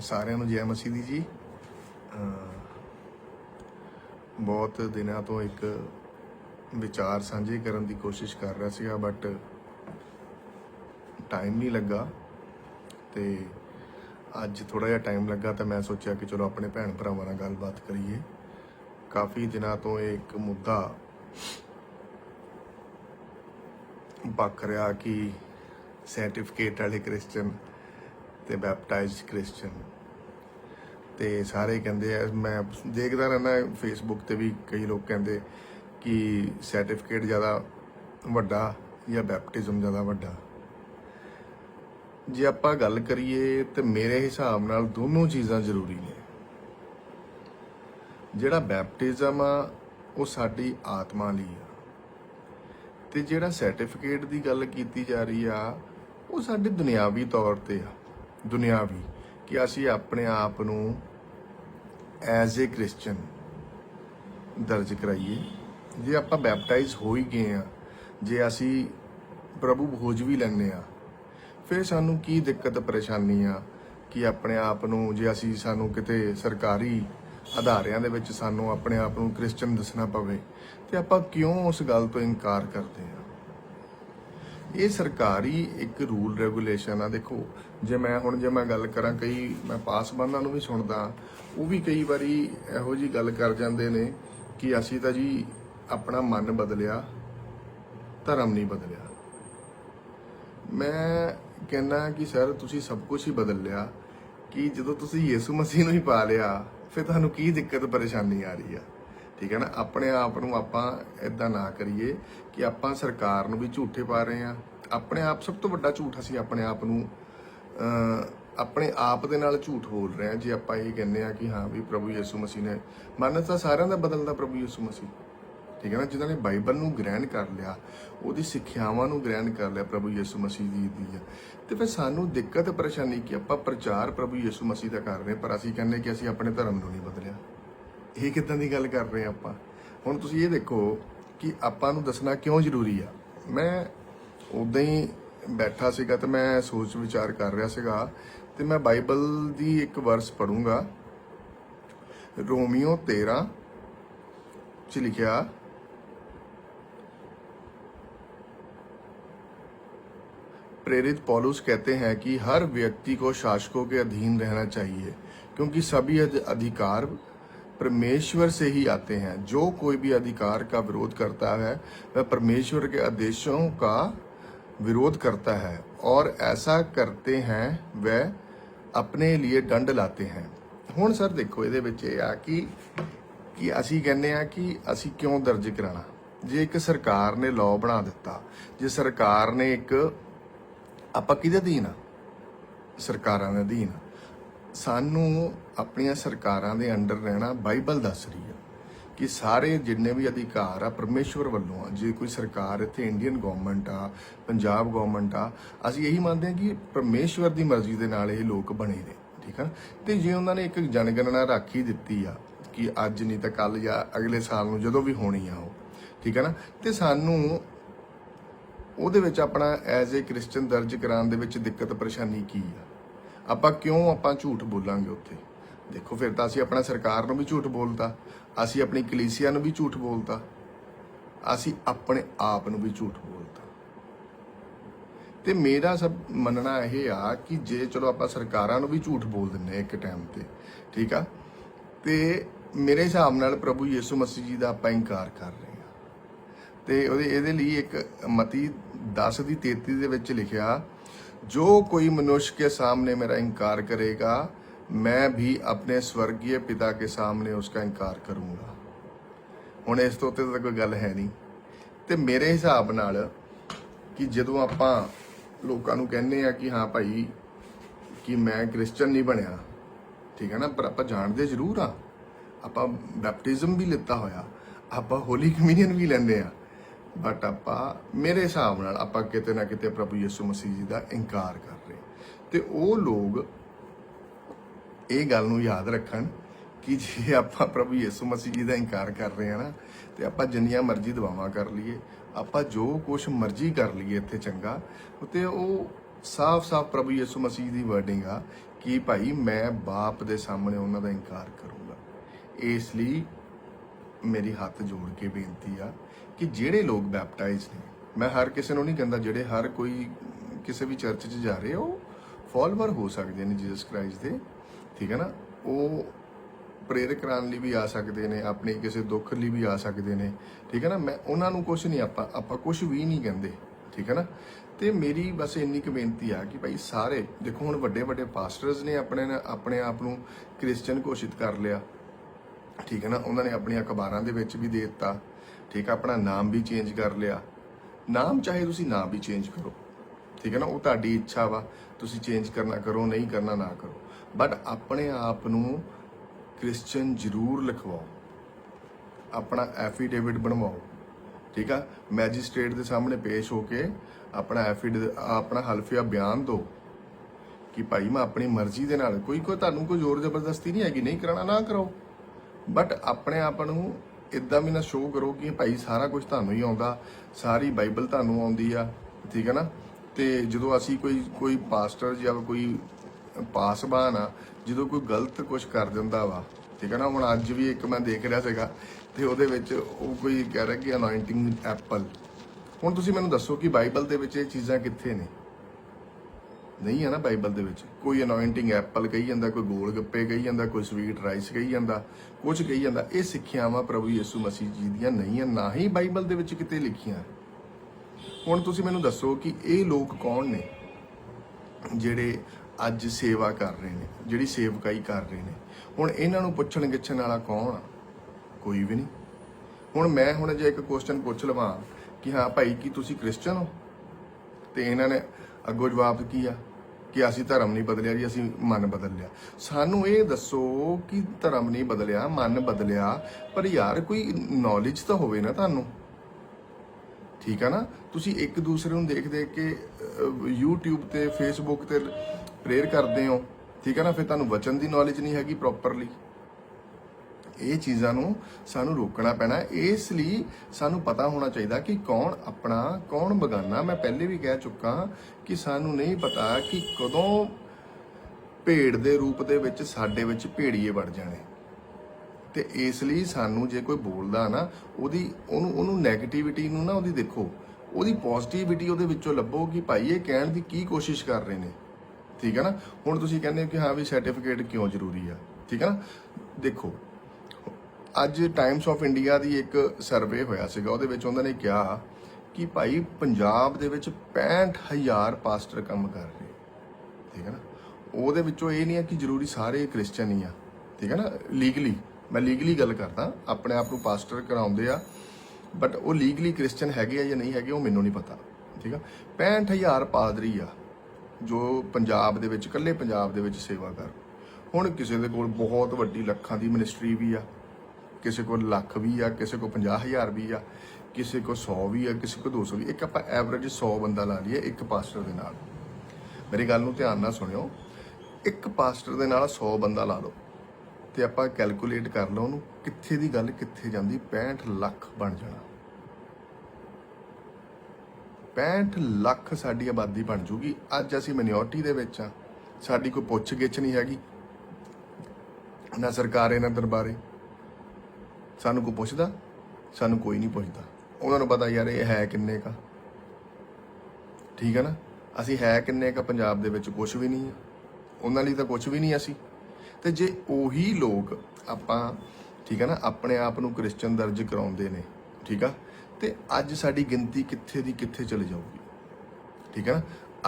ਸਾਰਿਆਂ ਨੂੰ ਜੈ ਮਸੀਹ ਦੀ ਜੀ। ਬਹੁਤ ਦਿਨਾਂ ਤੋਂ ਇੱਕ ਵਿਚਾਰ ਸਾਂਝੇ ਕਰਨ ਦੀ ਕੋਸ਼ਿਸ਼ ਕਰ ਰਿਹਾ ਸੀਗਾ ਬਟ ਟਾਈਮ ਨਹੀਂ ਲੱਗਾ ਤੇ ਅੱਜ ਥੋੜਾ ਜਿਹਾ ਟਾਈਮ ਲੱਗਾ ਤਾਂ ਮੈਂ ਸੋਚਿਆ ਕਿ ਚਲੋ ਆਪਣੇ ਭੈਣ ਭਰਾਵਾਂ ਨਾਲ ਗੱਲਬਾਤ ਕਰੀਏ। ਕਾਫੀ ਦਿਨਾਂ ਤੋਂ ਇਹ ਇੱਕ ਮੁੱਦਾ ਪੱਕ ਰਿਹਾ ਕਿ ਸਰਟੀਫਿਕੇਟ ਵਾਲੇ ਕ੍ਰਿਸਚੀਅਨ ਤੇ ਬੈਪਟਾਈਜ਼ਡ ਕ੍ਰਿਸਚੀਅਨ ਤੇ ਸਾਰੇ ਕਹਿੰਦੇ ਆ, ਮੈਂ ਦੇਖਦਾ ਰਹਿੰਦਾ ਫੇਸਬੁੱਕ ਤੇ ਵੀ ਕਈ ਲੋਕ ਕਹਿੰਦੇ ਕਿ ਸਰਟੀਫਿਕੇਟ ਜ਼ਿਆਦਾ ਵੱਡਾ ਜਾਂ ਬੈਪਟਿਜ਼ਮ ਜ਼ਿਆਦਾ ਵੱਡਾ। ਜੇ ਆਪਾਂ ਗੱਲ ਕਰੀਏ ਤੇ ਮੇਰੇ ਹਿਸਾਬ ਨਾਲ ਦੋਨੋਂ ਚੀਜ਼ਾਂ ਜ਼ਰੂਰੀ ਨੇ। ਜਿਹੜਾ ਬੈਪਟਿਜ਼ਮ ਆ, ਉਹ ਸਾਡੀ ਆਤਮਾ ਲਈ ਆ। ਤੇ ਜਿਹੜਾ ਸਰਟੀਫਿਕੇਟ ਦੀ ਗੱਲ ਕੀਤੀ ਜਾ ਰਹੀ ਆ, ਉਹ ਸਾਡੇ ਦੁਨਿਆਵੀ ਤੌਰ ਤੇ ਆ। ਦੁਨਿਆਵੀ ਕਿ ਅਸੀਂ ਆਪਣੇ ਆਪ ਨੂੰ ਐਜ਼ ਅ ਕ੍ਰਿਸਚੀਅਨ ਦਰਜ ਕਰਾਈਏ। ਜੇ ਆਪਾਂ ਬੈਪਟਾਈਜ਼ ਹੋ ਹੀ ਗਏ ਆ ਜੇ ਅਸੀਂ ਪ੍ਰਭੂ ਭੋਜ ਵੀ ਲੈਣੇ ਆ ਫਿਰ ਸਾਨੂੰ ਕੀ ਦਿੱਕਤ ਪਰੇਸ਼ਾਨੀ ਆ ਕਿ ਆਪਣੇ ਆਪ ਨੂੰ ਜੇ ਅਸੀਂ ਸਾਨੂੰ ਕਿਤੇ ਸਰਕਾਰੀ ਅਦਾਰਿਆਂ ਦੇ ਵਿੱਚ ਸਾਨੂੰ ਆਪਣੇ ਆਪ ਨੂੰ ਕ੍ਰਿਸਚੀਅਨ ਦੱਸਣਾ ਪਵੇ, ਤੇ ਆਪਾਂ ਕਿਉਂ ਉਸ ਗੱਲ ਤੋਂ ਇਨਕਾਰ ਕਰਦੇ ਆ ਇਹ ਸਰਕਾਰੀ ਇੱਕ ਰੂਲ ਰੈਗੂਲੇਸ਼ਨ ਆ, ਦੇਖੋ, ਜੇ ਮੈਂ ਹੁਣ ਜੇ ਮੈਂ ਗੱਲ ਕਰਾਂ, ਕਈ ਮੈਂ ਪਾਸਬਾਨਾਂ ਨੂੰ ਵੀ ਸੁਣਦਾ, ਉਹ ਵੀ ਕਈ ਵਾਰੀ ਇਹੋ ਜੀ ਗੱਲ ਕਰ ਜਾਂਦੇ ਨੇ ਕਿ ਅਸੀਂ ਤਾਂ ਜੀ ਆਪਣਾ ਮਨ ਬਦਲਿਆ, ਧਰਮ ਨਹੀਂ ਬਦਲਿਆ। ਮੈਂ ਕਹਿੰਦਾ ਕਿ ਸਰ, ਤੁਸੀਂ ਸਭ ਕੁਝ ਹੀ ਬਦਲ ਲਿਆ, ਕਿ ਜਦੋਂ ਤੁਸੀਂ ਯੀਸੂ ਮਸੀਹ ਨੂੰ ਹੀ ਪਾ ਲਿਆ, ਫਿਰ ਤੁਹਾਨੂੰ ਕੀ ਦਿੱਕਤ, ਪਰੇਸ਼ਾਨੀ ਆ ਰਹੀ ਆ? ਠੀਕ ਹੈ ਨਾ? ਆਪਣੇ ਆਪ ਨੂੰ ਆਪਾਂ ਇਦਾਂ ਨਾ ਕਰੀਏ ਕਿ ਆਪਾਂ ਸਰਕਾਰ ਨੂੰ ਵੀ ਝੂਠੇ ਪਾ ਰਹੇ ਆ ਆਪਣੇ ਆਪ ਸਭ ਤੋਂ ਵੱਡਾ ਝੂਠ ਅਸੀਂ ਆਪਣੇ ਆਪ ਨੂੰ ਆਪਣੇ ਆਪ ਦੇ ਨਾਲ ਝੂਠ ਬੋਲ ਰਹੇ ਆ ਜੇ ਆਪਾਂ ਇਹ ਕਹਿੰਦੇ ਆ ਕਿ ਹਾਂ ਵੀ ਪ੍ਰਭੂ ਯਿਸੂ ਮਸੀਹ ਨੇ ਮਨ ਤਾਂ ਸਾਰਿਆਂ ਦਾ ਬਦਲਦਾ ਪ੍ਰਭੂ ਯਿਸੂ ਮਸੀਹ। ਠੀਕ ਹੈ ਨਾ? ਜਿਨ੍ਹਾਂ ਨੇ ਬਾਈਬਲ ਨੂੰ ਗ੍ਰਹਿਣ ਕਰ ਲਿਆ, ਉਹਦੀ ਸਿੱਖਿਆਵਾਂ ਨੂੰ ਗ੍ਰਹਿਣ ਕਰ ਲਿਆ ਪ੍ਰਭੂ ਯਿਸੂ ਮਸੀਹ ਦੀ ਦੀ ਆ ਤੇ ਫਿਰ ਸਾਨੂੰ ਦਿੱਕਤ, ਪਰੇਸ਼ਾਨੀ ਕਿ? ਆਪਾਂ ਪ੍ਰਚਾਰ ਪ੍ਰਭੂ ਯਿਸੂ ਮਸੀਹ ਦਾ ਕਰ ਰਹੇ ਪਰ ਅਸੀਂ ਕਹਿੰਦੇ ਕਿ ਅਸੀਂ ਆਪਣੇ ਧਰਮ ਨੂੰ ਨਹੀਂ ਬਦਲਿਆ। ਇਹ ਕਿਦਾਂ ਦੀ ਗੱਲ ਕਰ ਰਹੇ ਆ ਆਪਾਂ ਹੁਣ ਤੁਸੀਂ ਇਹ ਦੇਖੋ ਕਿ ਆਪਾਂ ਨੂੰ ਦੱਸਣਾ ਕਿਉਂ ਜ਼ਰੂਰੀ ਆ ਮੈਂ ਉਦਾਂ ਹੀ ਬੈਠਾ ਸੀਗਾ ਤੇ ਮੈਂ ਸੋਚ ਵਿਚਾਰ ਕਰ ਰਿਹਾ ਸੀਗਾ ਤੇ ਮੈਂ ਬਾਈਬਲ ਦੀ ਇੱਕ ਵਰਸ ਪੜੂੰਗਾ ਰੋਮੀਓ 13 ਚ ਲਿਖਿਆ प्रेरित पौलुस कहते हैं कि हर व्यक्ति को शासकों के अधीन रहना चाहिए क्योंकि सभी अधि- अधिकार परमेश्वर से ही आते हैं जो कोई भी अधिकार का विरोध करता है वह परमेश्वर के आदेशों का विरोध करता है और ऐसा करते हैं वह ਆਪਣੇ ਲਈ ਦੰਡ ਲਾਤੇ ਹੈ ਹੁਣ ਸਰ ਦੇਖੋ ਇਹਦੇ ਵਿੱਚ ਇਹ ਆ ਕਿ ਕਿ ਅਸੀਂ ਕਹਿੰਦੇ ਆ ਕਿ ਅਸੀਂ ਕਿਉਂ ਦਰਜ ਕਰਾਣਾ ਜੇ ਇੱਕ ਸਰਕਾਰ ਨੇ ਲਾਅ ਬਣਾ ਦਿੱਤਾ ਜੇ ਸਰਕਾਰ ਨੇ ਇੱਕ ਆਪਾਂ ਕਿਹਦੇ ਅਧੀਨ ਆ ਸਰਕਾਰਾਂ ਦੇ ਅਧੀਨ ਆ। ਸਾਨੂੰ ਆਪਣੀਆਂ ਸਰਕਾਰਾਂ ਦੇ ਅੰਡਰ ਰਹਿਣਾ ਬਾਈਬਲ ਦੱਸ ਰਹੀ ਆ ਕਿ ਸਾਰੇ ਜਿੰਨੇ ਵੀ ਅਧਿਕਾਰ ਆ ਪਰਮੇਸ਼ਵਰ ਵੱਲੋਂ ਆ, ਜੇ ਕੋਈ ਸਰਕਾਰ ਇੱਥੇ ਇੰਡੀਅਨ ਗਵਰਨਮੈਂਟ ਆ, ਪੰਜਾਬ ਗਵਰਨਮੈਂਟ ਆ, ਅਸੀਂ ਇਹੀ ਮੰਨਦੇ ਹਾਂ ਕਿ ਪਰਮੇਸ਼ਵਰ ਦੀ ਮਰਜ਼ੀ ਦੇ ਨਾਲ ਇਹ ਲੋਕ ਬਣੇ ਨੇ, ਠੀਕ ਆ ਤੇ ਜੇ ਉਹਨਾਂ ਨੇ ਇੱਕ ਜਨਗਣਨਾ ਰਾਖੀ ਦਿੱਤੀ ਆ ਕਿ ਅੱਜ ਨਹੀਂ ਤਾਂ ਕੱਲ ਜਾਂ ਅਗਲੇ ਸਾਲ ਨੂੰ ਜਦੋਂ ਵੀ ਹੋਣੀ ਆ ਉਹ, ਠੀਕ ਹੈ ਨਾ? ਤੇ ਸਾਨੂੰ ਉਹਦੇ ਵਿੱਚ ਆਪਣਾ ਐਜ਼ ਅ ਕ੍ਰਿਸਚੀਅਨ ਦਰਜ ਕਰਾਉਣ ਦੇ ਵਿੱਚ ਦਿੱਕਤ ਪਰੇਸ਼ਾਨੀ ਕੀ ਆ? ਆਪਾਂ ਕਿਉਂ ਆਪਾਂ ਝੂਠ ਬੋਲਾਂਗੇ ਉੱਥੇ? ਦੇਖੋ ਫਿਰ ਤਾਂ ਅਸੀਂ ਆਪਣਾ ਸਰਕਾਰ ਨੂੰ ਵੀ ਝੂਠ ਬੋਲਤਾ, ਅਸੀਂ ਆਪਣੀ ਕਲੀਸਿਆ ਨੂੰ ਵੀ ਝੂਠ ਬੋਲਤਾ, ਅਸੀਂ ਆਪਣੇ ਆਪ ਨੂੰ ਵੀ ਝੂਠ ਬੋਲਤਾ। ਤੇ ਮੇਰਾ ਸਭ ਮੰਨਣਾ ਇਹ ਆ ਕਿ ਜੇ ਚਲੋ ਆਪਾਂ ਸਰਕਾਰਾਂ ਨੂੰ ਵੀ ਝੂਠ ਬੋਲ ਦਿੰਨੇ ਆ ਇੱਕ ਟਾਈਮ ਤੇ, ਠੀਕ ਆ? ਤੇ ਮੇਰੇ ਹਿਸਾਬ ਨਾਲ ਪ੍ਰਭੂ ਯਿਸੂ ਮਸੀਹ ਜੀ ਦਾ ਆਪਾਂ ਇਨਕਾਰ ਕਰ ਰਹੇ ਆ ਤੇ ਉਹਦੇ ਇਹਦੇ ਲਈ ਇੱਕ ਮਤੀ 10 ਦੀ 33 ਦੇ ਵਿੱਚ ਲਿਖਿਆ ਜੋ ਕੋਈ ਮਨੁਸ਼ ਕੇ ਸਾਹਮਣੇ ਮੇਰਾ ਇਨਕਾਰ ਕਰੇਗਾ, ਮੈਂ ਵੀ ਆਪਣੇ ਸਵਰਗੀ ਪਿਤਾ ਕੇ ਸਾਹਮਣੇ ਉਸਕਾ ਇਨਕਾਰ ਕਰੂੰਗਾ। ਹੁਣ ਇਸ ਤੋਂ ਉੱਤੇ ਤਾਂ ਕੋਈ ਗੱਲ ਹੈ ਨਹੀਂ। ਤੇ ਮੇਰੇ ਹਿਸਾਬ ਨਾਲ ਕਿ ਜਦੋਂ ਆਪਾਂ ਲੋਕਾਂ ਨੂੰ ਕਹਿੰਦੇ ਆ ਕਿ ਹਾਂ ਭਾਈ, ਕਿ ਮੈਂ ਕ੍ਰਿਸਚਨ ਨਹੀਂ ਬਣਿਆ, ਠੀਕ ਹੈ ਨਾ, ਪਰ ਆਪਾਂ ਜਾਣਦੇ ਜ਼ਰੂਰ ਆ। ਆਪਾਂ ਬੈਪਟਿਜ਼ਮ ਵੀ ਲਿੱਤਾ ਹੋਇਆ, ਆਪਾਂ ਹੋਲੀ ਕਮਿਊਨੀਅਨ ਵੀ ਲੈਂਦੇ ਆ। ਬਟ ਆਪਾਂ ਮੇਰੇ ਹਿਸਾਬ ਨਾਲ ਆਪਾਂ ਕਿਤੇ ਨਾ ਕਿਤੇ ਪ੍ਰਭੂ ਯਿਸੂ ਮਸੀਹ ਜੀ ਦਾ ਇਨਕਾਰ ਕਰ ਰਹੇ ਤੇ ਉਹ ਲੋਕ ਇਹ ਗੱਲ ਨੂੰ ਯਾਦ ਰੱਖਣ ਕਿ ਜੇ ਆਪਾਂ ਪ੍ਰਭੂ ਯਿਸੂ ਮਸੀਹ ਜੀ ਦਾ ਇਨਕਾਰ ਕਰ ਰਹੇ ਹਾਂ ਨਾ, ਤੇ ਆਪਾਂ ਜਿੰਨੀਆਂ ਮਰਜ਼ੀ ਦਵਾਵਾਂ ਕਰ ਲਈਏ, ਆਪਾਂ ਜੋ ਕੁਝ ਮਰਜ਼ੀ ਕਰ ਲਈਏ ਇੱਥੇ ਚੰਗਾ, ਤੇ ਉਹ ਸਾਫ਼-ਸਾਫ਼ ਪ੍ਰਭੂ ਯਿਸੂ ਮਸੀਹ ਦੀ ਵਰਡਿੰਗ ਆ ਕਿ ਭਾਈ ਮੈਂ ਬਾਪ ਦੇ ਸਾਹਮਣੇ ਉਹਨਾਂ ਦਾ ਇਨਕਾਰ ਕਰੂੰਗਾ। ਇਸ ਲਈ ਮੇਰੀ ਹੱਥ ਜੋੜ ਕੇ ਬੇਨਤੀ ਆ ਕਿ ਜਿਹੜੇ ਲੋਕ ਬੈਪਟਾਈਜ਼ ਨੇ, ਮੈਂ ਹਰ ਕਿਸੇ ਨੂੰ ਨਹੀਂ ਕਹਿੰਦਾ ਜਿਹੜੇ ਹਰ ਕੋਈ ਕਿਸੇ ਵੀ ਚਰਚ 'ਚ ਜਾ ਰਹੇ ਉਹ ਫਾਲੋਅਰ ਹੋ ਸਕਦੇ ਨੇ ਜੀਸਸ ਕ੍ਰਾਈਸਟ ਦੇ, ਠੀਕ ਹੈ ਨਾ? ਉਹ ਪ੍ਰੇਰ ਕਰਾਉਣ ਲਈ ਵੀ ਆ ਸਕਦੇ ਨੇ, ਆਪਣੇ ਕਿਸੇ ਦੁੱਖ ਲਈ ਵੀ ਆ ਸਕਦੇ ਨੇ, ਠੀਕ ਹੈ ਨਾ? ਮੈਂ ਉਹਨਾਂ ਨੂੰ ਕੁਝ ਨਹੀਂ, ਆਪਾਂ ਆਪਾਂ ਕੁਝ ਵੀ ਨਹੀਂ ਕਹਿੰਦੇ, ਠੀਕ ਹੈ ਨਾ? ਤੇ ਮੇਰੀ ਬਸ ਇੰਨੀ ਕੁ ਬੇਨਤੀ ਆ ਕਿ ਭਾਈ ਸਾਰੇ, ਦੇਖੋ ਹੁਣ ਵੱਡੇ ਵੱਡੇ ਪਾਸਟਰਸ ਨੇ ਆਪਣੇ ਆਪਣੇ ਆਪ ਨੂੰ ਕ੍ਰਿਸਚੀਅਨ ਘੋਸ਼ਿਤ ਕਰ ਲਿਆ, ਠੀਕ ਹੈ ਨਾ? ਉਹਨਾਂ ਨੇ ਆਪਣੀਆਂ ਅਖਬਾਰਾਂ ਦੇ ਵਿੱਚ ਵੀ ਦੇ ਦਿੱਤਾ ਠੀਕ ਆ, ਆਪਣਾ ਨਾਮ ਵੀ ਚੇਂਜ ਕਰ ਲਿਆ। ਨਾਮ ਚਾਹੇ ਤੁਸੀਂ ਨਾਮ ਵੀ ਚੇਂਜ ਕਰੋ। ਠੀਕ ਹੈ ਨਾ, ਉਹ ਤੁਹਾਡੀ ਇੱਛਾ ਵਾ, ਤੁਸੀਂ ਚੇਂਜ ਕਰਨਾ ਕਰੋ, ਨਹੀਂ ਕਰਨਾ ਨਾ ਕਰੋ। ਬਟ ਆਪਣੇ ਆਪ ਨੂੰ ਕ੍ਰਿਸਚੀਅਨ ਜ਼ਰੂਰ ਲਿਖਵਾਓ। ਆਪਣਾ ਐਫੀਡੇਵਿਟ ਬਣਵਾਓ। ਠੀਕ ਆ ਮੈਜਿਸਟ੍ਰੇਟ ਦੇ ਸਾਹਮਣੇ ਪੇਸ਼ ਹੋ ਕੇ ਆਪਣਾ ਐਫੀਡ ਆਪਣਾ ਹਲਫੀਆ ਬਿਆਨ ਦਿਓ। ਕਿ ਭਾਈ ਮੈਂ ਆਪਣੀ ਮਰਜ਼ੀ ਦੇ ਨਾਲ, ਕੋਈ ਕੋਈ ਤੁਹਾਨੂੰ ਕੋਈ ਜ਼ੋਰ ਜ਼ਬਰਦਸਤੀ ਨਹੀਂ ਹੈਗੀ, ਨਹੀਂ ਕਰਾਣਾ ਨਾ ਕਰੋ ਬਟ ਆਪਣੇ ਆਪ ਨੂੰ ਇਦਾਂ ਵੀ ਨਾ ਸ਼ੋਅ ਕਰੋ ਕਿ ਭਾਈ ਸਾਰਾ ਕੁਝ ਤੁਹਾਨੂੰ ਹੀ ਆਉਂਦਾ, ਸਾਰੀ ਬਾਈਬਲ ਤੁਹਾਨੂੰ ਆਉਂਦੀ ਆ, ਠੀਕ ਹੈ ਨਾ? ਤੇ ਜਦੋਂ ਅਸੀਂ ਕੋਈ ਕੋਈ ਪਾਸਟਰ ਜਾਂ ਕੋਈ ਪਾਸਬਾਨ ਆ, ਜਦੋਂ ਕੋਈ ਗਲਤ ਕੁਝ ਕਰ ਦਿੰਦਾ ਵਾ, ਠੀਕ ਹੈ ਨਾ? ਹੁਣ ਅੱਜ ਵੀ ਇੱਕ ਮੈਂ ਦੇਖ ਰਿਹਾ ਸੀਗਾ, ਤੇ ਉਹਦੇ ਵਿੱਚ ਉਹ ਕੋਈ ਕਹਿ ਰਿਹਾ ਕਿ ਅਨੋਇੰਟਿੰਗ ਐਪਲ ਹੁਣ ਤੁਸੀਂ ਮੈਨੂੰ ਦੱਸੋ ਕਿ ਬਾਈਬਲ ਦੇ ਵਿੱਚ ਇਹ ਚੀਜ਼ਾਂ ਕਿੱਥੇ ਨੇ? ਨਹੀਂ ਹੈ ਨਾ ਬਾਈਬਲ ਦੇ ਵਿੱਚ। ਕੋਈ ਅਨੋਇੰਟਿੰਗ ਐਪਲ ਕਹੀ ਜਾਂਦਾ, ਕੋਈ ਗੋਲ ਗੱਪੇ ਕਹੀ ਜਾਂਦਾ, ਕੋਈ ਸਵੀਟ ਰਾਈਸ ਕਹੀ ਜਾਂਦਾ ਕੁਝ ਕਹੀ ਜਾਂਦਾ, ਇਹ ਸਿੱਖਿਆਵਾਂ ਪ੍ਰਭੂ ਯਿਸੂ ਮਸੀਹ ਜੀ ਦੀਆਂ ਨਹੀਂ ਹੈ, ਨਾ ਹੀ ਬਾਈਬਲ ਦੇ ਵਿੱਚ ਕਿਤੇ ਲਿਖੀਆਂ। ਹੁਣ ਤੁਸੀਂ ਮੈਨੂੰ ਦੱਸੋ ਕਿ ਇਹ ਲੋਕ ਕੌਣ ਨੇ ਜਿਹੜੇ ਅੱਜ ਸੇਵਾ ਕਰ ਰਹੇ ਨੇ, ਜਿਹੜੀ ਸੇਵਕਾਈ ਕਰ ਰਹੇ ਨੇ? ਹੁਣ ਇਹਨਾਂ ਨੂੰ ਪੁੱਛਣ ਗਿੱਛਣ ਵਾਲਾ ਕੌਣ ਆ? ਕੋਈ ਵੀ ਨਹੀਂ। ਹੁਣ ਮੈਂ ਹੁਣ ਜੇ ਇੱਕ ਕੁਐਸਚਨ ਪੁੱਛ ਲਵਾਂ ਕਿ ਹਾਂ ਭਾਈ ਕੀ ਤੁਸੀਂ ਕ੍ਰਿਸਚਨ ਹੋ? ਤੇ ਇਹਨਾਂ ਨੇ ਅੱਗੋਂ ਜਵਾਬ ਕੀ ਆ? ਕਿ ਅਸੀਂ ਧਰਮ ਨਹੀਂ ਬਦਲਿਆ ਜੀ, ਅਸੀਂ ਮਨ ਬਦਲ ਲਿਆ ਸਾਨੂੰ ਇਹ ਦੱਸੋ ਕਿ ਧਰਮ ਨਹੀਂ ਬਦਲਿਆ, ਮਨ ਬਦਲਿਆ, ਪਰ ਯਾਰ ਕੋਈ ਨੌਲੇਜ ਤਾਂ ਹੋਵੇ ਨਾ ਤੁਹਾਨੂੰ। ਠੀਕ ਆ ਨਾ? ਤੁਸੀਂ ਇੱਕ ਦੂਸਰੇ ਨੂੰ ਦੇਖ ਦੇਖ ਕੇ YouTube ਤੇ, Facebook ਤੇ ਪ੍ਰੇਅਰ ਕਰਦੇ ਹੋ। ਠੀਕ ਆ ਨਾ? ਫਿਰ ਤੁਹਾਨੂੰ ਵਚਨ ਦੀ ਨੌਲੇਜ ਨਹੀਂ ਹੈਗੀ ਪ੍ਰੋਪਰਲੀ ਇਹ ਚੀਜ਼ਾਂ ਨੂੰ ਸਾਨੂੰ ਰੋਕਣਾ ਪੈਣਾ। ਇਸ ਲਈ ਸਾਨੂੰ ਪਤਾ ਹੋਣਾ ਚਾਹੀਦਾ ਕਿ ਕੌਣ ਆਪਣਾ, ਕੌਣ ਬਗਾਨਾ। ਮੈਂ ਪਹਿਲੇ ਵੀ ਕਹਿ ਚੁੱਕਾ ਕਿ ਸਾਨੂੰ ਨਹੀਂ ਪਤਾ ਕਿ ਕਦੋਂ ਭੇੜ ਦੇ ਰੂਪ ਦੇ ਵਿੱਚ, ਸਾਡੇ ਵਿੱਚ ਭੇੜੀਏ ਵੜ ਜਾਣੇ। ਤੇ ਇਸ ਲਈ ਸਾਨੂੰ ਜੇ ਕੋਈ ਬੋਲਦਾ ਨਾ, ਉਹਦੀ, ਉਹਨੂੰ ਉਹਨੂੰ 네ਗੇਟਿਵਿਟੀ ਨੂੰ ਨਾ ਉਹਦੀ ਦੇਖੋ। ਉਹਦੀ ਪੋਜ਼ਿਟਿਵਿਟੀ ਉਹਦੇ ਵਿੱਚੋਂ ਲੱਭੋ ਕਿ ਭਾਈ ਇਹ ਕਹਿਣ ਦੀ ਕੀ ਕੋਸ਼ਿਸ਼ ਕਰ ਰਹੇ ਨੇ। ਠੀਕ ਹੈ ਨਾ? ਹੁਣ ਤੁਸੀਂ ਕਹਿੰਦੇ ਹੋ ਕਿ ਹਾਂ ਵੀ ਸਰਟੀਫਿਕੇਟ ਕਿਉਂ ਜ਼ਰੂਰੀ ਆ? ਠੀਕ ਹੈ ਨਾ? ਦੇਖੋ ਅੱਜ ਟਾਈਮਸ ਆਫ ਇੰਡੀਆ ਦੀ ਇੱਕ ਸਰਵੇ ਹੋਇਆ ਸੀਗਾ, ਉਹਦੇ ਵਿੱਚ ਉਹਨਾਂ ਨੇ ਕਿਹਾ ਕਿ ਭਾਈ ਪੰਜਾਬ ਦੇ ਵਿੱਚ 65000 ਪਾਸਟਰ ਕੰਮ ਕਰ ਰਹੇ। ਠੀਕ ਹੈ ਨਾ? ਉਹਦੇ ਵਿੱਚੋਂ ਇਹ ਨਹੀਂ ਹੈ ਕਿ ਜ਼ਰੂਰੀ ਸਾਰੇ ਕ੍ਰਿਸਚੀਅਨ ਹੀ ਆ। ਠੀਕ ਹੈ ਨਾ? ਲੀਗਲੀ ਮੈਂ ਲੀਗਲੀ ਗੱਲ ਕਰਦਾ, ਆਪਣੇ ਆਪ ਨੂੰ ਪਾਸਟਰ ਕਰਾਉਂਦੇ ਆ ਬਟ ਉਹ ਲੀਗਲੀ ਕ੍ਰਿਸਚੀਅਨ ਹੈਗੇ ਆ ਜਾਂ ਨਹੀਂ ਹੈਗੇ, ਉਹ ਮੈਨੂੰ ਨਹੀਂ ਪਤਾ। ਠੀਕ ਆ 65000 ਪਾਦਰੀ ਆ, ਜੋ ਪੰਜਾਬ ਦੇ ਵਿੱਚ, ਇਕੱਲੇ ਪੰਜਾਬ ਦੇ ਵਿੱਚ ਸੇਵਾ ਕਰ ਹੁਣ ਕਿਸੇ ਦੇ ਕੋਲ ਬਹੁਤ ਵੱਡੀ ਲੱਖਾਂ ਦੀ ਮਿਨਿਸਟਰੀ ਵੀ ਆ। ਕਿਸੇ ਕੋਲ ਲੱਖ ਵੀ ਆ, ਕਿਸੇ ਕੋਲ 50000 ਵੀ ਆ, ਕਿਸੇ ਕੋਲ 100 ਵੀ ਆ, ਕਿਸੇ ਕੋਲ 200 ਵੀ। ਇੱਕ ਆਪਾਂ ਐਵਰੇਜ 100 ਬੰਦਾ ਲਾ ਲਈਏ ਇੱਕ ਪਾਸਟਰ ਦੇ ਨਾਲ। ਮੇਰੀ ਗੱਲ ਨੂੰ ਧਿਆਨ ਨਾਲ ਸੁਣਿਓ। ਇੱਕ ਪਾਸਟਰ ਦੇ ਨਾਲ 100 ਬੰਦਾ ਲਾ ਲਓ ਤੇ ਆਪਾਂ ਕੈਲਕੂਲੇਟ ਕਰ ਲਓ ਉਹਨੂੰ ਕਿੱਥੇ ਦੀ ਗੱਲ ਕਿੱਥੇ ਜਾਂਦੀ 65 ਲੱਖ ਬਣ ਜਾਣਾ। 65 ਲੱਖ ਸਾਡੀ ਆਬਾਦੀ ਬਣ ਜੂਗੀ। ਅੱਜ ਅਸੀਂ ਮਿਨੋਰਟੀ ਦੇ ਵਿੱਚ ਆ। ਸਾਡੀ ਕੋਈ ਪੁੱਛ ਗਿੱਛ ਨਹੀਂ ਹੈਗੀ। ਨਾ ਸਰਕਾਰ ਇਹਨਾਂ ਦਰਬਾਰੇ ਸਾਨੂੰ ਕੋਈ ਪੁੱਛਦਾ? ਸਾਨੂੰ ਕੋਈ ਨਹੀਂ ਪੁੱਛਦਾ। ਉਹਨਾਂ ਨੂੰ ਪਤਾ ਯਾਰ ਇਹ ਹੈ ਕਿੰਨੇ ਕਾ ਠੀਕ ਹੈ ਨਾ? ਅਸੀਂ ਹੈ ਕਿੰਨੇ ਕਾ ਪੰਜਾਬ ਦੇ ਵਿੱਚ ਕੁਝ ਵੀ ਨਹੀਂ ਹੈ ਉਹਨਾਂ ਲਈ ਤਾਂ ਕੁਝ ਵੀ ਨਹੀਂ ਅਸੀਂ। ਤੇ ਜੇ ਉਹੀ ਲੋਕ ਆਪਾਂ, ਠੀਕ ਹੈ ਨਾ, ਆਪਣੇ ਆਪ ਨੂੰ ਕ੍ਰਿਸਚੀਅਨ ਦਰਜ ਕਰਾਉਂਦੇ ਨੇ, ਠੀਕ ਆ, ਤੇ ਅੱਜ ਸਾਡੀ ਗਿਣਤੀ ਕਿੱਥੇ ਦੀ ਕਿੱਥੇ ਚਲੀ ਜਾਊਗੀ? ਠੀਕ ਹੈ ਨਾ?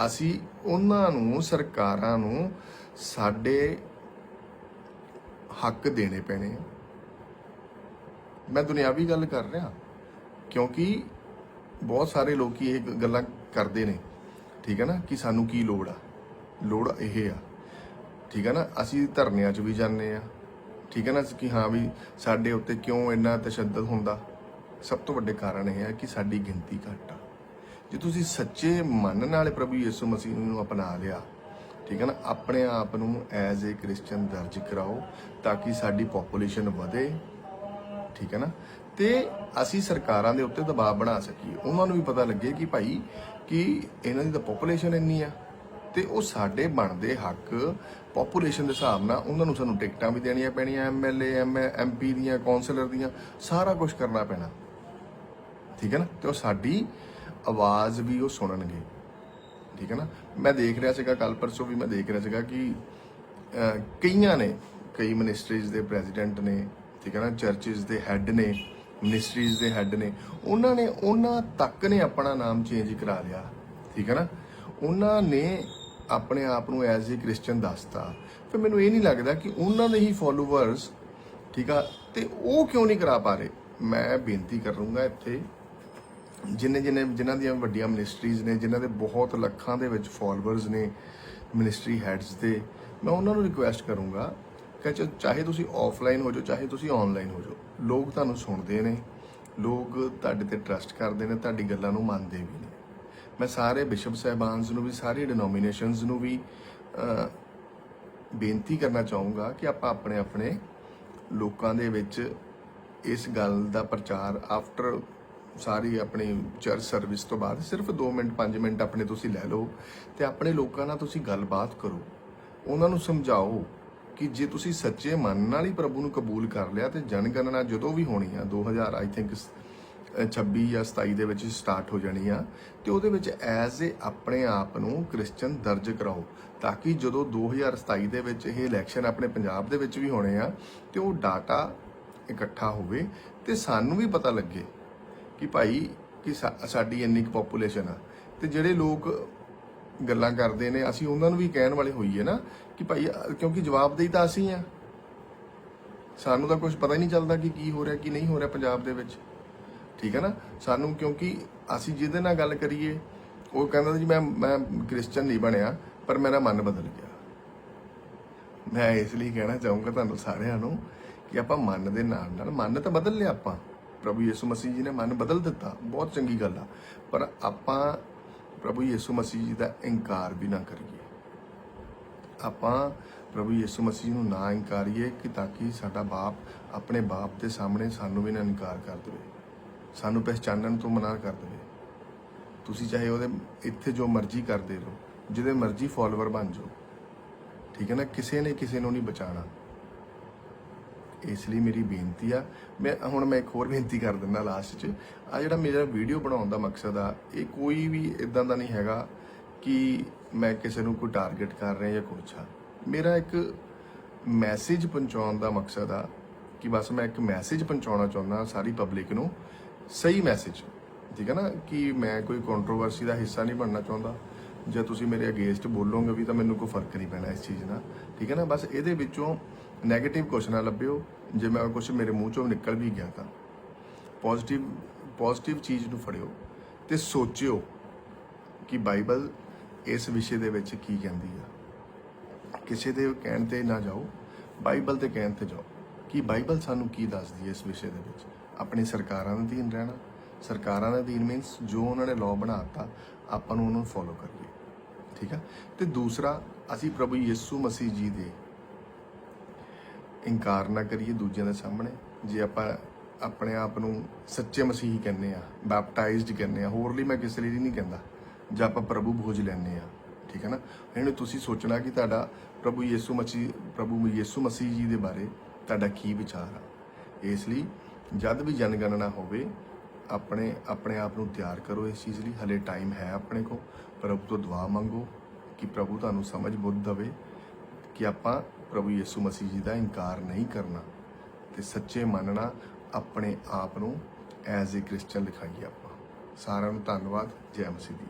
ਅਸੀਂ ਉਹਨਾਂ ਨੂੰ, ਸਰਕਾਰਾਂ ਨੂੰ ਸਾਡੇ ਹੱਕ ਦੇਣੇ ਪੈਣੇ ਆ। ਮੈਂ ਦੁਨਿਆਵੀ ਗੱਲ ਕਰ ਰਿਹਾ, ਕਿਉਂਕਿ ਬਹੁਤ ਸਾਰੇ ਲੋਕੀ ਇਹ ਗੱਲਾਂ ਕਰਦੇ ਨੇ, ਠੀਕ ਹੈ ਨਾ, ਕਿ ਸਾਨੂੰ ਕੀ ਲੋੜ ਆ? ਲੋੜ ਇਹ ਆ, ਠੀਕ ਹੈ ਨਾ, ਅਸੀਂ ਧਰਨਿਆਂ 'ਚ ਵੀ ਜਾਂਦੇ ਆ ਠੀਕ ਹੈ ਨਾ, ਕਿ ਹਾਂ ਵੀ ਸਾਡੇ ਉੱਤੇ ਕਿਉਂ ਇੰਨਾ ਤਸ਼ੱਦਦ ਹੁੰਦਾ? ਸਭ ਤੋਂ ਵੱਡੇ ਕਾਰਨ ਇਹ ਹੈ ਕਿ ਸਾਡੀ ਗਿਣਤੀ ਘੱਟ ਆ। ਜੇ ਤੁਸੀਂ ਸੱਚੇ ਮਨ ਨਾਲ ਪ੍ਰਭੂ ਯਿਸੂ ਮਸੀਹ ਨੂੰ ਅਪਣਾ ਲਿਆ, ਠੀਕ ਹੈ ਨਾ, ਆਪਣੇ ਆਪ ਨੂੰ ਐਜ਼ ਏ ਕ੍ਰਿਸਚੀਅਨ ਦਰਜ ਕਰਾਓ, ਤਾਂ ਕਿ ਸਾਡੀ ਪੋਪੂਲੇਸ਼ਨ ਵਧੇ ਠੀਕ ਹੈ ਨਾ? ਤੇ ਅਸੀਂ ਸਰਕਾਰਾਂ ਦੇ ਉੱਤੇ ਦਬਾਅ ਬਣਾ ਸਕੀਏ। ਉਹਨਾਂ ਨੂੰ ਵੀ ਪਤਾ ਲੱਗੇ ਕਿ ਭਾਈ ਕਿ ਇਹਨਾਂ ਦੀ ਤਾਂ ਪੋਪੂਲੇਸ਼ਨ ਇੰਨੀ ਆ ਤੇ ਉਹ ਸਾਡੇ ਬਣਦੇ ਹੱਕ ਪੋਪੂਲੇਸ਼ਨ ਦੇ ਹਿਸਾਬ ਨਾਲ ਉਹਨਾਂ ਨੂੰ ਸਾਨੂੰ ਟਿਕਟਾਂ ਵੀ ਦੇਣੀਆਂ ਪੈਣੀਆਂ ਐਮਐਲਏ ਐਮਪੀ ਦੀਆਂ ਕਾਉਂਸਲਰ ਦੀਆਂ, ਸਾਰਾ ਕੁਝ ਕਰਨਾ ਪੈਣਾ। ਠੀਕ ਹੈ ਨਾ? ਤੇ ਉਹ ਸਾਡੀ ਆਵਾਜ਼ ਵੀ ਉਹ ਸੁਣਨਗੇ। ਠੀਕ ਹੈ ਨਾ? ਮੈਂ ਦੇਖ ਰਿਹਾ ਸੀਗਾ ਕੱਲ ਪਰਸੋਂ ਵੀ ਮੈਂ ਦੇਖ ਰਿਹਾ ਸੀਗਾ ਕਿ ਕਈਆਂ ਨੇ, ਕਈ ਮਿਨਿਸਟਰੀਜ਼ ਦੇ ਪ੍ਰੈਜ਼ੀਡੈਂਟ ਨੇ ਠੀਕ ਹੈ ਨਾ ਚਰਚਿਸ ਦੇ ਹੈੱਡ ਨੇ ਮਿਨਿਸਟਰੀਜ਼ ਦੇ ਹੈੱਡ ਨੇ, ਉਹਨਾਂ ਨੇ, ਉਹਨਾਂ ਤੱਕ ਨੇ ਆਪਣਾ ਨਾਮ ਚੇਂਜ ਕਰਾ ਲਿਆ, ਠੀਕ ਹੈ ਨਾ। ਉਹਨਾਂ ਨੇ ਆਪਣੇ ਆਪ ਨੂੰ ਐਜ਼ ਅ ਕ੍ਰਿਸਚੀਅਨ ਦੱਸਤਾ। ਫਿਰ ਮੈਨੂੰ ਇਹ ਨਹੀਂ ਲੱਗਦਾ ਕਿ ਉਹਨਾਂ ਦੇ ਹੀ ਫੋਲੋਵਰਸ ਠੀਕ ਆ, ਤੇ ਉਹ ਕਿਉਂ ਨਹੀਂ ਕਰਾ ਪਾ ਰਹੇ? ਮੈਂ ਬੇਨਤੀ ਕਰੂੰਗਾ ਇੱਥੇ, ਜਿੰਨੇ ਜਿੰਨੇ, ਜਿਨ੍ਹਾਂ ਦੀਆਂ ਵੱਡੀਆਂ ਮਿਨਿਸਟਰੀਜ਼ ਨੇ, ਜਿਨ੍ਹਾਂ ਦੇ ਬਹੁਤ ਲੱਖਾਂ ਦੇ ਵਿੱਚ ਫਾਲੋਅਰਸ ਨੇ ਮਿਨਿਸਟਰੀ ਹੈਡਸ ਦੇ, ਮੈਂ ਉਹਨਾਂ ਨੂੰ ਰਿਕੁਐਸਟ ਕਰੂੰਗਾ ਕਿ ਚਾਹੇ ਤੁਸੀਂ ਆਫਲਾਈਨ ਹੋ ਜਾਓ, ਚਾਹੇ ਤੁਸੀਂ ਆਨਲਾਈਨ ਹੋ ਜਾਓ, ਲੋਕ ਤੁਹਾਨੂੰ ਸੁਣਦੇ ਨੇ। ਲੋਕ ਤੁਹਾਡੇ ਤੇ ਟਰਸਟ ਕਰਦੇ ਨੇ, ਤੁਹਾਡੀ ਗੱਲਾਂ ਨੂੰ ਮੰਨਦੇ ਵੀ ਨੇ। ਮੈਂ ਸਾਰੇ ਬਿਸ਼ਪ ਸਾਹਿਬਾਨਸ ਨੂੰ ਵੀ, ਸਾਰੇ ਡਿਨੋਮੀਨੇਸ਼ਨਸ ਨੂੰ ਵੀ ਬੇਨਤੀ ਕਰਨਾ ਚਾਹੂੰਗਾ ਕਿ ਆਪਾਂ ਆਪਣੇ ਆਪਣੇ ਲੋਕਾਂ ਦੇ ਵਿੱਚ ਇਸ ਗੱਲ ਦਾ ਪ੍ਰਚਾਰ ਆਫਟਰ ਸਾਰੀ ਆਪਣੀ ਚਰਚ ਸਰਵਿਸ ਤੋਂ ਬਾਅਦ ਸਿਰਫ 2 ਮਿੰਟ 5 ਮਿੰਟ ਆਪਣੇ ਤੁਸੀਂ ਲੈ ਲਓ ਤੇ ਆਪਣੇ ਲੋਕਾਂ ਨਾਲ ਤੁਸੀਂ ਗੱਲਬਾਤ ਕਰੋ। ਉਹਨਾਂ ਨੂੰ ਸਮਝਾਓ ਕਿ ਜੇ ਤੁਸੀਂ ਸੱਚੇ ਮਨ ਨਾਲ ਹੀ ਪ੍ਰਭੂ ਨੂੰ ਕਬੂਲ ਕਰ ਲਿਆ ਤੇ ਜਨਗਣਨਾ ਜਦੋਂ ਵੀ ਹੋਣੀ ਆ 2000 ਆਈ ਥਿੰਕ 26 ਜਾਂ 27 ਦੇ ਵਿੱਚ ਸਟਾਰਟ ਹੋ ਜਾਣੀ ਆ, ਤੇ ਉਹਦੇ ਵਿੱਚ ਐਜ਼ ਏ ਆਪਣੇ ਆਪ ਨੂੰ ਕ੍ਰਿਸਚੀਅਨ ਦਰਜ ਕਰਾਓ, ਤਾਂ ਕਿ ਜਦੋਂ 2027 ਦੇ ਵਿੱਚ ਇਹ ਇਲੈਕਸ਼ਨ ਆਪਣੇ ਪੰਜਾਬ ਦੇ ਵਿੱਚ ਵੀ ਹੋਣੇ ਆ, ਤੇ ਉਹ ਡਾਟਾ ਇਕੱਠਾ ਹੋਵੇ ਤੇ ਸਾਨੂੰ ਵੀ ਪਤਾ ਲੱਗੇ ਕਿ ਭਾਈ ਕਿ ਸਾਡੀ ਇੰਨੀ ਕੁ ਪੋਪੂਲੇਸ਼ਨ ਆ। ਤੇ ਜਿਹੜੇ ਲੋਕ ਗੱਲਾਂ ਕਰਦੇ ਨੇ, ਅਸੀਂ ਉਹਨਾਂ ਨੂੰ ਵੀ ਕਹਿਣ ਵਾਲੇ ਹੋਈਏ ਨਾ ਕਿ ਭਾਈ ਕਿਉਂਕਿ ਜਵਾਬਦੇਹੀ ਤਾਂ ਅਸੀਂ ਆ ਸਾਨੂੰ ਤਾਂ ਕੁਝ ਪਤਾ ਹੀ ਨਹੀਂ ਚੱਲਦਾ ਕਿ ਕੀ ਹੋ ਰਿਹਾ, ਕੀ ਨਹੀਂ ਹੋ ਰਿਹਾ ਪੰਜਾਬ ਦੇ ਵਿੱਚ। ਠੀਕ ਹੈ ਨਾ? ਸਾਨੂੰ ਕਿਉਂਕਿ ਅਸੀਂ ਜਿਹਦੇ ਨਾਲ ਗੱਲ ਕਰੀਏ, ਉਹ ਕਹਿੰਦਾ ਜੀ, ਮੈਂ ਮੈਂ ਕ੍ਰਿਸਚੀਅਨ ਨਹੀਂ ਬਣਿਆ, ਪਰ ਮੇਰਾ ਮਨ ਬਦਲ ਗਿਆ। ਮੈਂ ਇਸ ਲਈ ਕਹਿਣਾ ਚਾਹੂੰਗਾ ਤੁਹਾਨੂੰ ਸਾਰਿਆਂ ਨੂੰ ਕਿ ਆਪਾਂ ਮਨ ਦੇ ਨਾਲ ਨਾਲ, ਮਨ ਤਾਂ ਬਦਲ ਲਿਆ ਆਪਾਂ। ਪ੍ਰਭੂ ਯਿਸੂ ਮਸੀਹ ਜੀ ਨੇ ਮਨ ਬਦਲ ਦਿੱਤਾ। ਬਹੁਤ ਚੰਗੀ ਗੱਲ ਆ। ਪਰ ਆਪਾਂ ਪ੍ਰਭੂ ਯਿਸੂ ਮਸੀਹ ਜੀ ਦਾ ਇਨਕਾਰ ਵੀ ਨਾ ਕਰੀਏ। ਆਪਾਂ ਪ੍ਰਭੂ ਯਿਸੂ ਮਸੀਹ ਨੂੰ ਨਾ ਇਨਕਾਰੀਏ ਕਿ ਤਾਂ ਕਿ ਸਾਡਾ ਬਾਪ ਆਪਣੇ ਬਾਪ ਦੇ ਸਾਹਮਣੇ ਸਾਨੂੰ ਵੀ ਨਾ ਇਨਕਾਰ ਕਰ ਦੇਵੇ। ਸਾਨੂੰ ਪਹਿਚਾਨਣ ਤੋਂ ਮਨਾ ਕਰ ਦੇਵੇ। ਤੁਸੀਂ ਚਾਹੇ ਉਹਦੇ ਇੱਥੇ ਜੋ ਮਰਜ਼ੀ ਕਰਦੇ ਰਹੋ, ਜਿਹਦੇ ਮਰਜ਼ੀ ਫਾਲੋਅਰ ਬਣ ਜਾਓ। ਠੀਕ ਹੈ ਨਾ? ਕਿਸੇ ਨੇ ਕਿਸੇ ਨੂੰ ਨਹੀਂ ਬਚਾਣਾ ਇਸ ਲਈ ਮੇਰੀ ਬੇਨਤੀ ਆ। ਮੈਂ ਹੁਣ ਮੈਂ ਇੱਕ ਹੋਰ ਬੇਨਤੀ ਕਰ ਦਿੰਦਾ ਲਾਸਟ 'ਚ। ਆ ਜਿਹੜਾ ਮੇਰਾ ਵੀਡੀਓ ਬਣਾਉਣ ਦਾ ਮਕਸਦ ਆ, ਇਹ ਕੋਈ ਵੀ ਇਦਾਂ ਦਾ ਨਹੀਂ ਹੈਗਾ ਕਿ ਮੈਂ ਕਿਸੇ ਨੂੰ ਕੋਈ ਟਾਰਗੇਟ ਕਰ ਰਿਹਾ ਜਾਂ ਕੁਛ ਆ। ਮੇਰਾ ਇੱਕ ਮੈਸੇਜ ਪਹੁੰਚਾਉਣ ਦਾ ਮਕਸਦ ਆ ਕਿ ਬਸ ਮੈਂ ਇੱਕ ਮੈਸੇਜ ਪਹੁੰਚਾਉਣਾ ਚਾਹੁੰਦਾ ਸਾਰੀ ਪਬਲਿਕ ਨੂੰ। ਸਹੀ ਮੈਸੇਜ ਠੀਕ ਹੈ ਨਾ? ਕਿ ਮੈਂ ਕੋਈ ਕੰਟਰੋਵਰਸੀ ਦਾ ਹਿੱਸਾ ਨਹੀਂ ਬਣਨਾ ਚਾਹੁੰਦਾ। ਜੇ ਤੁਸੀਂ ਮੇਰੇ ਅਗੇਂਸਟ ਬੋਲੋਗੇ ਵੀ ਤਾਂ ਮੈਨੂੰ ਕੋਈ ਫ਼ਰਕ ਨਹੀਂ ਪੈਣਾ ਇਸ ਚੀਜ਼ ਨਾਲ, ਠੀਕ ਹੈ ਨਾ? ਬਸ ਇਹਦੇ ਵਿੱਚੋਂ 네ਗੇਟਿਵ ਕੁਛ ਨਾ ਲੱਭਿਓ, ਜੇ ਮੈਂ ਕੁਛ ਮੇਰੇ ਮੂੰਹ ਚੋਂ ਨਿਕਲ ਵੀ ਗਿਆ ਤਾਂ। ਪੋਜ਼ਿਟਿਵ ਪੋਜ਼ਿਟਿਵ ਚੀਜ਼ ਨੂੰ ਫੜਿਓ ਤੇ ਸੋਚਿਓ ਕਿ ਬਾਈਬਲ ਇਸ ਵਿਸ਼ੇ ਦੇ ਵਿੱਚ ਕੀ ਕਹਿੰਦੀ ਆ। ਕਿਸੇ ਦੇ ਕਹਿਣ ਤੇ ਨਾ ਜਾਓ, ਬਾਈਬਲ ਦੇ ਕਹਿਣ ਤੇ ਜਾਓ। ਕਿ ਬਾਈਬਲ ਸਾਨੂੰ ਕੀ ਦੱਸਦੀ ਹੈ ਇਸ ਵਿਸ਼ੇ ਦੇ ਵਿੱਚ? ਆਪਣੀ ਸਰਕਾਰਾਂ ਦੇ ਅਧੀਨ ਰਹਿਣਾ। ਸਰਕਾਰਾਂ ਦੇ ਅਧੀਨ ਮੀਨਸ ਜੋ ਉਹਨਾਂ ਨੇ ਲਾਅ ਬਣਾਤਾ ਆਪਾਂ ਨੂੰ ਉਹਨੂੰ ਫੋਲੋ ਕਰੀਏ। ਠੀਕ ਆ? ਤੇ ਦੂਸਰਾ, ਅਸੀਂ ਪ੍ਰਭੂ ਯਿਸੂ ਮਸੀਹ ਜੀ ਦੇ ਇਨਕਾਰ ਨਾ ਕਰੀਏ ਦੂਜਿਆਂ ਦੇ ਸਾਹਮਣੇ। ਜੇ ਆਪਾਂ ਆਪਣੇ ਆਪ ਨੂੰ ਸੱਚੇ ਮਸੀਹੀ ਕਹਿੰਦੇ ਆ ਬੈਪਟਾਈਜ਼ਡ ਕਹਿੰਦੇ ਆ ਹੋਰ ਲਈ ਮੈਂ ਕਿਸੇ ਲਈ ਨਹੀਂ ਕਹਿੰਦਾ। ਜੇ ਆਪਾਂ ਪ੍ਰਭੂ ਭੋਜ ਲੈਂਦੇ ਆ ਠੀਕ ਹੈ ਨਾ? ਇਹਨੂੰ ਤੁਸੀਂ ਸੋਚਣਾ ਕਿ ਤੁਹਾਡਾ ਪ੍ਰਭੂ ਯਿਸੂ ਮਸੀਹ, ਪ੍ਰਭੂ ਯਿਸੂ ਮਸੀਹ ਜੀ ਦੇ ਬਾਰੇ ਤੁਹਾਡਾ ਕੀ ਵਿਚਾਰ ਆ? ਇਸ ਲਈ ਜਦ ਵੀ ਜਨਗਣਨਾ ਹੋਵੇ, ਆਪਣੇ ਆਪਣੇ ਆਪ ਨੂੰ ਤਿਆਰ ਕਰੋ ਇਸ ਚੀਜ਼ ਲਈ। ਹਲੇ ਟਾਈਮ ਹੈ ਆਪਣੇ ਕੋਲ। ਪ੍ਰਭੂ ਤੋਂ ਦੁਆ ਮੰਗੋ ਕਿ ਪ੍ਰਭੂ ਤੁਹਾਨੂੰ ਸਮਝ ਬੁੱਧ ਦੇਵੇ ਕਿ ਆਪਾਂ ਪ੍ਰਭੂ ਯਿਸੂ ਮਸੀਹ ਜੀ ਦਾ ਇਨਕਾਰ ਨਹੀਂ ਕਰਨਾ ਤੇ ਸੱਚੇ ਮੰਨਣਾ ਆਪਣੇ ਆਪ ਨੂੰ ਐਜ਼ ਅ ਕ੍ਰਿਸਚੀਅਨ ਲਿਖਾਈਏ ਆਪਾਂ। ਸਾਰਿਆਂ ਨੂੰ ਧੰਨਵਾਦ। ਜੈ ਮਸੀਹ ਦੀ।